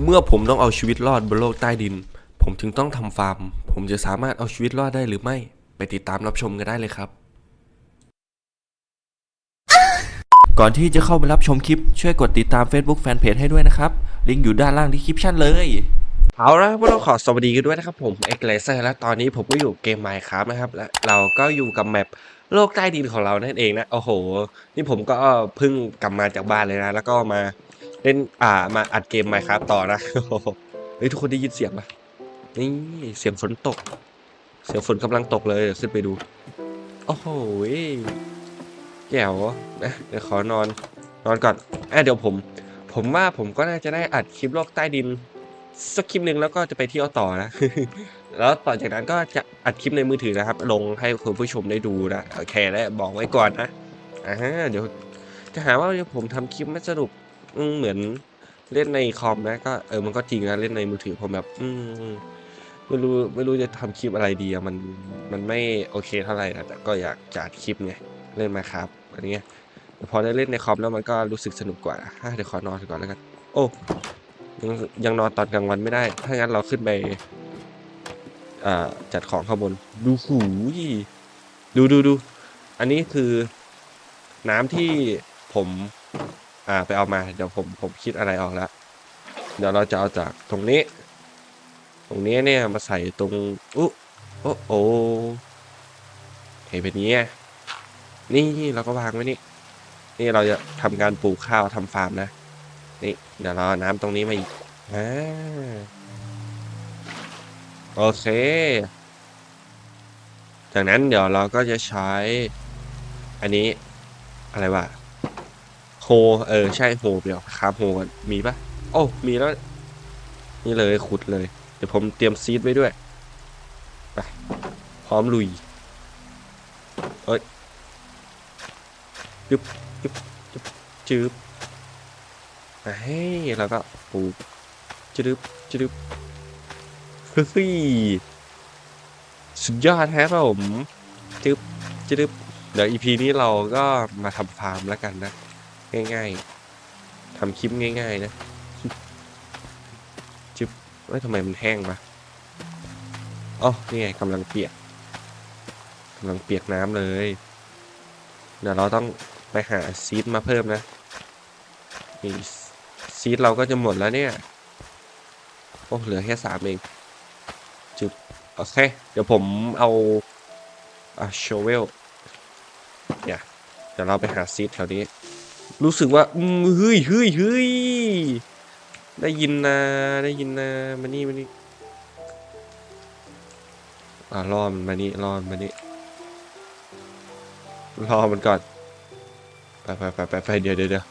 เมื่อผมต้องเอาชีวิตรอดบนโลกใต้ดิน ผมจึงต้องทำฟาร์ม ผมจะสามารถเอาชีวิตรอดได้หรือไม่ ไปติดตามรับชมกันได้เลยครับ ก่อนที่จะเข้าไปรับชมคลิป ช่วยกดติดตาม Facebook Fanpage ให้ด้วยนะครับ ลิงก์อยู่ด้านล่างที่คลิปชั่นเลย เอาละพวกเราขอสวัสดีกันด้วยนะครับผมเอ็กเลเซอร์และตอนนี้ผมก็อยู่เกม Minecraft นะครับ และเราก็อยู่กับแมปโลกใต้ดินของเรานั่นเองนะ โอ้โห นี่ผมก็เพิ่งกลับมาจากบ้านเลยนะ แล้วก็มา เล่นอ่ามาอัดเกม Minecraft ต่อนะเฮ้ยทุกคนได้ยินเสียงปะนี่เสียงฝนตก เสียงฝนกำลังตกเลยเดี๋ยวขึ้นไปดู โอ้โหแจ๋วนะเดี๋ยวขอนอนนอนก่อนอะเดี๋ยวผม ผมว่าผมก็น่าจะได้อัดคลิปโลกใต้ดินสักคลิปหนึ่งแล้วก็จะไปเที่ยวต่อนะ แล้วต่อจากนั้นก็จะอัดคลิปในมือถือนะครับ ลงให้คุณผู้ชมได้ดูนะโอเคแล้วบอกไว้ก่อนนะอ่าเดี๋ยวจะหาว่าผมทำคลิปไม่สรุป อืมเหมือนเล่นในคอมนะก็เออมันก็จริงนะเล่นในมือถือผมแบบ อืมไม่รู้ไม่รู้จะทำคลิปอะไรดีอะมันมันไม่โอเคเท่าไหร่นะแต่ก็อยากจัดคลิปไงเล่นมาครับอันเนี้ยพอได้เล่นในคอมแล้วมันก็รู้สึกสนุกกว่าเดี๋ยวขอนอนก่อนแล้วกัน โอ้ยังยังนอนตอนกลางวันไม่ได้ ถ้างั้นเราขึ้นไปจัดของข้างบน ดูหูยดูดูดู อันนี้คือน้ำที่ผม อ่าไปเอามาเดี๋ยวผมผมคิดอะไรออกแล้วเดี๋ยวเราจะเอาจากตรงนี้ ตรงนี้เนี่ยมาใส่ตรงอุ๊โอ้โอ้เห็นเป็นนี้นี่เราก็วางไว้นี่ นี่เราจะทำการปลูกข้าวทำฟาร์มนะ นี่เดี๋ยวเราเอน้ำตรงนี้มาอีกอ่าโอเค จากนั้นเดี๋ยวเราก็จะใช้ อันนี้อะไรวะ เออ ใช่โฮเดียวครับโฮกันมีปะโอ้มีแล้ว นี่เลยขุดเลย เดี๋ยวผมเตรียมซีดไว้ด้วย ไป พร้อมลุยเอ้ยจึ๊บจึ๊บจึ๊บจึ๊บเฮ้แล้วก็ปลูกจึ๊บจึ๊บเฮ้ยสุดยอดแท้ครับผมจึ๊บจึ๊บเดี๋ยวอีพีนี้เราก็มาทำฟาร์มแล้วกันนะ ง่าย ๆทำคลิปง่าย ๆ นะจึ๊บเอ้ยทำไมมันแห้งวะอ๋อนี่ไงกำลังเปียกกำลังเปียกน้ำเลย เดี๋ยวเราต้องไปหาซีดมาเพิ่มนะนี่ซีดเราก็จะหมดแล้วเนี่ย โอ้เหลือแค่สามเองจุดโอเค เดี๋ยวผมเอาอะโชเวลเนี่ยเดี๋ยวเราไปหาซีดแถวนี้ รู้สึกว่าอืมเฮ้ยเฮ้ยเฮ้ยได้ยินนะได้ยินนะมานี่มานี่อะรอมันมานี่รอมันมานี่รอมันก่อนไปไปไปไปไปเดี๋ยวเดี๋ยวเดี๋ยว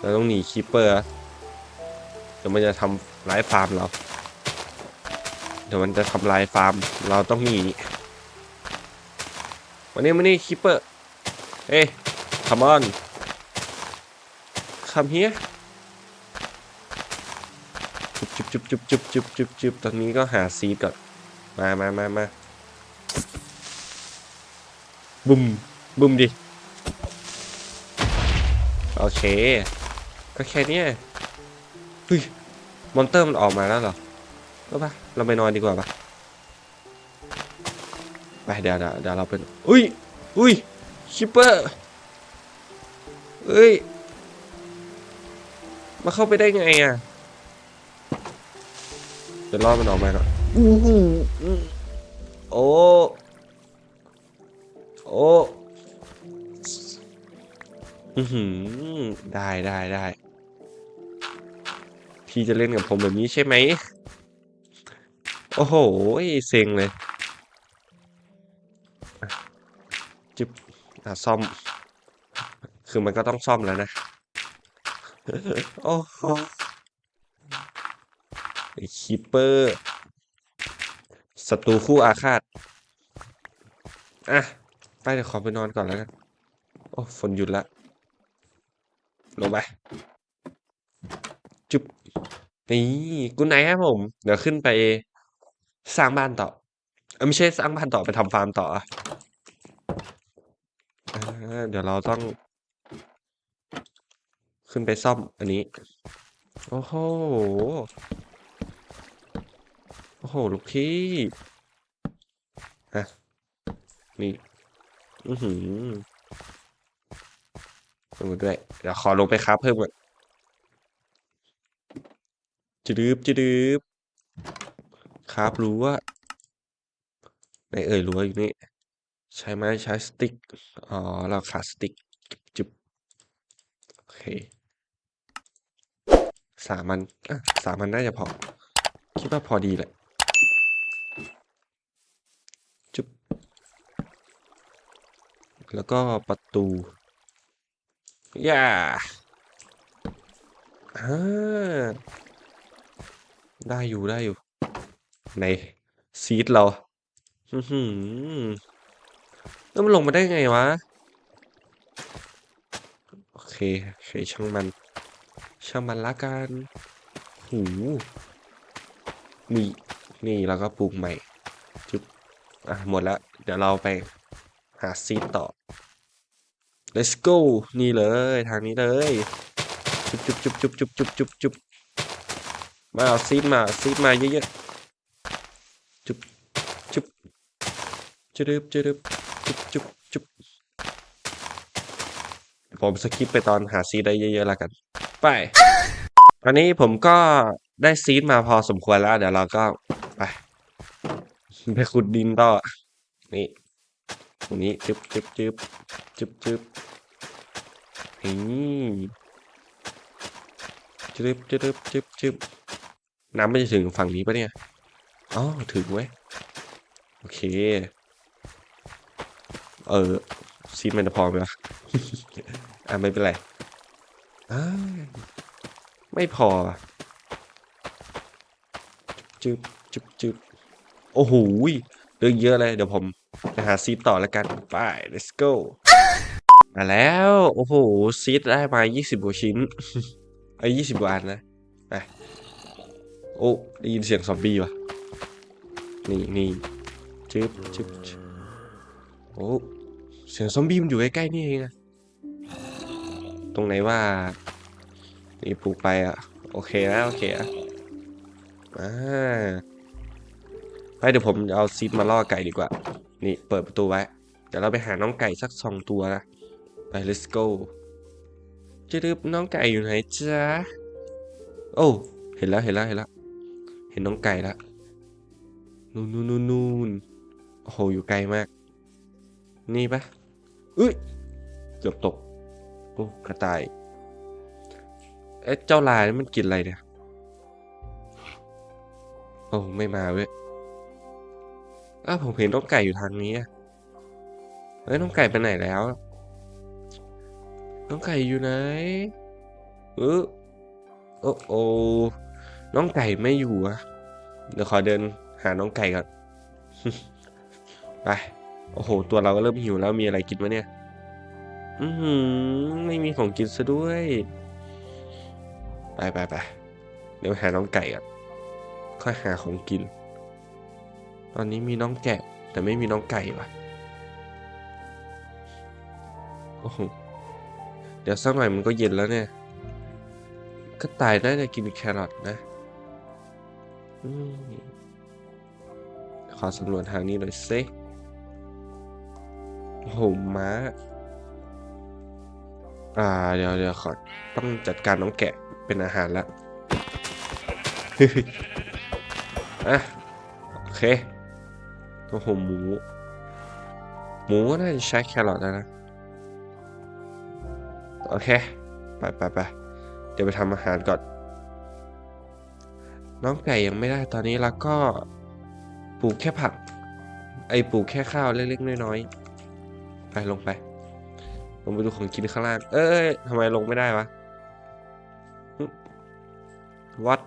เราต้องหนีคีปเปอร์เดี๋ยวมันจะทำร้ายฟาร์มเราเดี๋ยวมันจะทำลายฟาร์ม เราต้องหนีวันนี้วันนี้คีปเปอร์เฮ้ย come on come here จุบจุบจุบจุบจุบจุบจุบตอนนี้ก็หาซีดก่อน มามามามาบุมบุมดิ โอเค ก็แค่เนี้ยเฮ้ย มอนเตอร์มันออกมาแล้วเหรอก็ปะเราไปนอนดีกว่าปะไปเดี๋ยวเดี๋ยวเดี๋ยวเราไปอุ้ยอุ้ยคิปเปอร์เอ้ย มาเข้าไปได้ไงอะเดี๋ยวรอมันออกมาก่อนอู้หูโอ้โอ้อือหือได้ได้ได้พี่จะเล่นกับผมแบบนี้ใช่ไหมโอ้โหเซ็งเลยจึ๊บอะซ่อม คือมันก็ต้องซ่อมแล้วนะ โอ้โหคีปเปอร์ศัตรูคู่อาฆาต อะ ไปเดี๋ยวขอไปนอนก่อนแล้วกัน โอ้ ฝนหยุดละ ลงไป จุ๊บ นี่กุนไนครับผม เดี๋ยวขึ้นไปสร้างบ้านต่อเออไม่ใช่สร้างบ้านต่อไปทำฟาร์มต่ออะเดี๋ยวเราต้อง ขึ้นไปซ่อมอันนี้ โอ้โห โอ้โห ลูกพี่ฮะนี่ อือหือดูด้วย เดี๋ยวขอลงไปครับเพิ่มก่อนจะดืบจะดืบครับรู้ว่าไหนเอ่ยรู้ว่าอยู่นี่ ใช้ไม้ใช้สติ๊ก อ๋อ เราขาดสติ๊ก จุบโอเค สามอันอะสามอันน่าจะพอ คิดว่าพอดีแหละ จุ๊บ แล้วก็ประตูย่าอ่าได้อยู่ได้อยู่ ในซีดเราอือหือแล้วมันลงมาได้ไงวะ โอเคโอเคช่างมัน ช่างมันละกันหูนี่นี่เราก็ปลูกใหม่จุ๊บอะหมดแล้ว เดี๋ยวเราไปหาซีต่อ let's go นี่เลยทางนี้เลย จุ๊บจุ๊บจุ๊บจุ๊บจุ๊บจุ๊บจุ๊บจุ๊บมาเอาซีดมาซีดมาเยอะๆจุ๊บจุ๊บจุ๊บจุ๊บจุ๊บจุ๊บจุ๊บผมสกิปไปตอนหาซีได้เยอะๆแล้วกัน ไป ตอนนี้ผมก็ได้ซีดมาพอสมควรแล้ว เดี๋ยวเราก็ไปไปขุดดินต่อ นี่ตรงนี้จึ๊บจึ๊บจึ๊บจึ๊บจึ๊บนี่จึ๊บจึ๊บจึ๊บจึ๊บน้ำไม่จะถึงฝั่งนี้ปะเนี่ย อ๋อ ถึงเว้ย โอเค เออ ซีดมันจะพอไหมวะ อะ ไม่เป็นไร ไม่พอ จึบจึบจึบโอ้โหเรื่องเยอะเลย เดี๋ยวผมไปหาซีดต่อแล้วกันไป let's go มาแล้ว โอ้โห ซีดได้มา 20กว่าชิ้นไอ้ยี่สิบกว่าอันนะไปโอ้ได้ยินเสียงซอมบี้ว่ะนี่นี่จึบจึบจึ๊บโอ้เสียงซอมบี้มันอยู่ใกล้ๆนี่เองอะ ตรงไหนว่านี่ปลูกไปอะ โอเคนะโอเคอะอ่าไปเดี๋ยวผมเอาซีดมาล่อไก่ดีกว่า นี่เปิดประตูไว้ เดี๋ยวเราไปหาน้องไก่สักสองตัวนะ ไป let's go จะดึบน้องไก่อยู่ไหนจ๊ะ โอ้ เห็นแล้ว เห็นแล้ว เห็นแล้ว เห็นน้องไก่แล้ว นู่นนู่นนู่นนู่นโอ้โห อยู่ไกลมาก นี่ปะอุ้ย เกือบตก โอ้กระต่ายเอ๊ะเจ้าลายนี่มันกินอะไรเนี่ยโอ้ไม่มาเว้ยอ้าวผมเห็นน้องไก่อยู่ทางนี้เฮ้ยน้องไก่ไปไหนแล้ว น้องไก่อยู่ไหนเออโอ้โอน้องไก่ไม่อยู่อะเดี๋ยวขอเดินหาน้องไก่ก่อน ไป โอ้โห ตัวเราก็เริ่มหิวแล้วมีอะไรกินวะเนี่ย อือหือไม่มีของกินซะด้วย ไปไปไปเดี๋ยวหาน้องไก่ก่อนค่อยหาของกิน ตอนนี้มีน้องแกะ แต่ไม่มีน้องไก่ว่ะโอ้โหเดี๋ยวสักหน่อยมันก็เย็นแล้วเนี่ย ก็ตายน่าจะกินแครอทนะอมขอสำรวจทางนี้หน่อยสิโอ้โหม้า อ่าเดี๋ยวเดี๋ยวขอต้องจัดการน้องแกะเป็นอาหารแล้วอะโอเคโอ้โหหมู หมูก็น่าจะใช้แครอทแล้วนะ โอเค ไปไปไปเดี๋ยวไปทำอาหารก่อน น้องไก่ยังไม่ได้ตอนนี้แล้วก็ปลูกแค่ผัก ไอ้ปลูกแค่ข้าวเล็กๆน้อยๆ ไปลงไป ลงไปดูของกินข้างล่าง เอ้ยทำไมลงไม่ได้วะวัด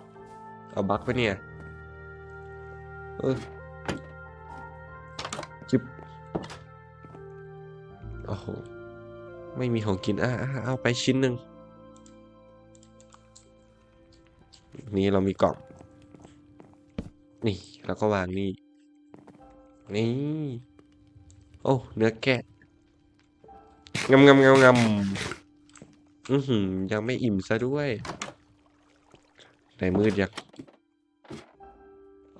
เอาบักไปเนี่ยเออจิบโอ้โหไม่มีของกินอะอะเอาไปชิ้นหนึ่งนี่เรามีกล่อง นี่ แล้วก็วางนี่ นี่ โอ้ เนื้อแกะ งำงำงำงำอือหือยังไม่อิ่มซะด้วยไหนมืดยัง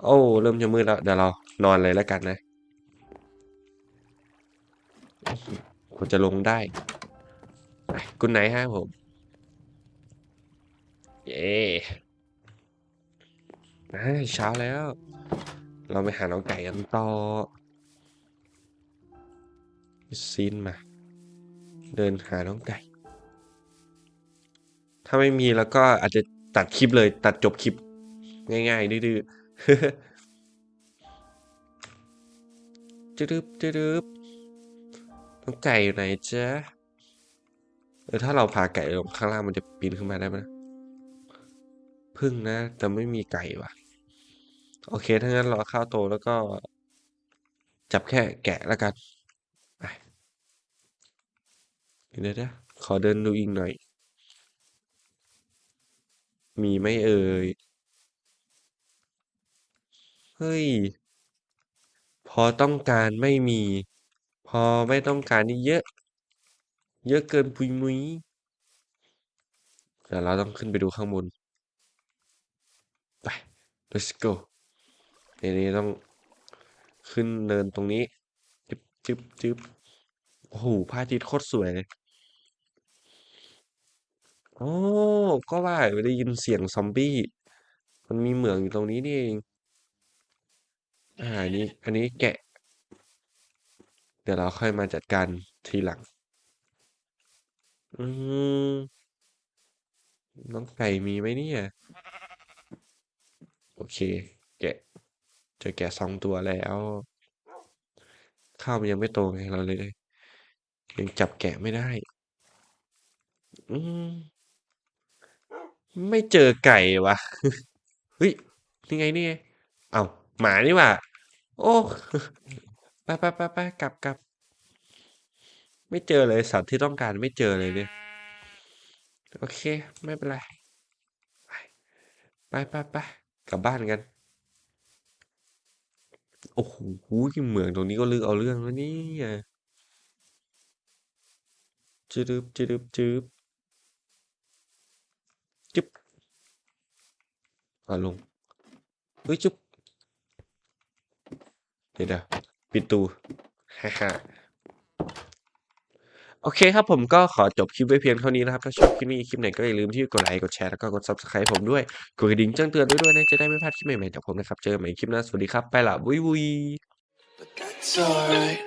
โอ้เริ่มจะมืดแล้วเดี๋ยวเรานอนเลยแล้วกันนะควรจะลงได้กุนไหนฮะผมเย้อ่าเช้าแล้ว เราไปหาน้องไก่กันต่อซีนมา เดินหาน้องไก่ ถ้าไม่มีแล้วก็อาจจะตัดคลิปเลย ตัดจบคลิป ง่าย ๆ ดื้อๆจึ๊บจึ๊บน้องไก่อยู่ไหนจ๊ะเออถ้าเราพาไก่ลงข้างล่างมันจะปีนขึ้นมาได้ไหมพึ่งนะ แต่ไม่มีไก่ว่ะ โอเค ถ้างั้นรอข้าวโตแล้วก็ จับแค่แกะแล้วกัน เดี๋ยวนะขอเดินดูอีกหน่อย มีไม่เอ่ย เฮ้ย พอต้องการไม่มี พอไม่ต้องการนี่เยอะ เยอะเกินปุยมุยเดี๋ยวเราต้องขึ้นไปดูข้างบน ไป let's go ในนี้ต้องขึ้นเนินตรงนี้ จึ๊บจึ๊บจึ๊บโอ้โหพระอาทิตย์โคตรสวยเลย โอ้ก็ว่าได้ยินเสียงซอมบี้ มันมีเหมืองอยู่ตรงนี้นี่เอง อ่าอันนี้ อันนี้แกะ เดี๋ยวเราค่อยมาจัดการทีหลัง อืมน้องไก่มีไหมเนี่ย โอเค แกะเจอแกะสองตัวแล้ว ข้าวมันยังไม่โตไงเราเลย ยังจับแกะไม่ได้ อืม ไม่เจอไก่วะเฮ้ยนี่ไงนี่ไงเอาหมานี่ว่าโอ้ไปไปไปไปกลับกลับไม่เจอเลยสัตว์ที่ต้องการไม่เจอเลยเนี่ย โอเค ไม่เป็นไร ไปไปไปกลับบ้านกัน โอ้โหเหมืองตรงนี้ก็ลึกเอาเรื่องแล้วนี่จืดจืดจืบจึ๊บ อ่าลงเฮ้ยจุ๊บเดี๋ยวปิดตูฮ่าฮ่าโอเคครับผมก็ขอจบคลิปไว้เพียงเท่านี้นะครับ ถ้าชอบคลิปนี้คลิปไหนก็อย่าลืมที่กดไลค์กดแชร์แล้วก็กด subscribe ผมด้วย กดกระดิ่งแจ้งเตือนด้วยด้วยนะ จะได้ไม่พลาดคลิปใหม่ๆจากผมนะครับ เจอกันใหม่คลิปหน้า สวัสดีครับ ไปละวุ้ยวุ้ย But that's alright.